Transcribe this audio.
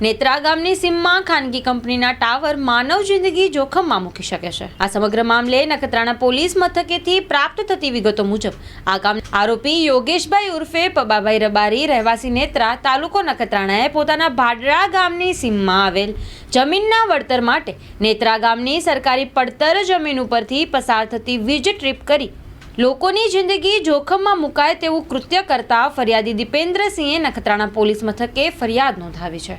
નેત્રા ગામની સીમમાં ખાનગી કંપનીના ટાવર માનવ જિંદગી જોખમમાં મૂકી શકે છે. આ સમગ્ર મામલે નખત્રાણા પોલીસ મથકેથી પ્રાપ્ત થતી વિગતો મુજબ, આ ગામ આરોપી યોગેશભાઈ ઉર્ફે પબાભાઈ રબારી રહેવાસી નેત્રા તાલુકો નખત્રાણાએ પોતાના ભાડરા ગામની સીમમાં આવેલ જમીનના વળતર માટે નેત્રા ગામની સરકારી પડતર જમીન ઉપરથી પસાર થતી વીજ ટ્રીપ કરી લોકોની જિંદગી જોખમમાં મુકાય તેવું કૃત્ય કરતા ફરિયાદી દીપેન્દ્રસિંહે નખત્રાણા પોલીસ મથકે ફરિયાદ નોંધાવી છે.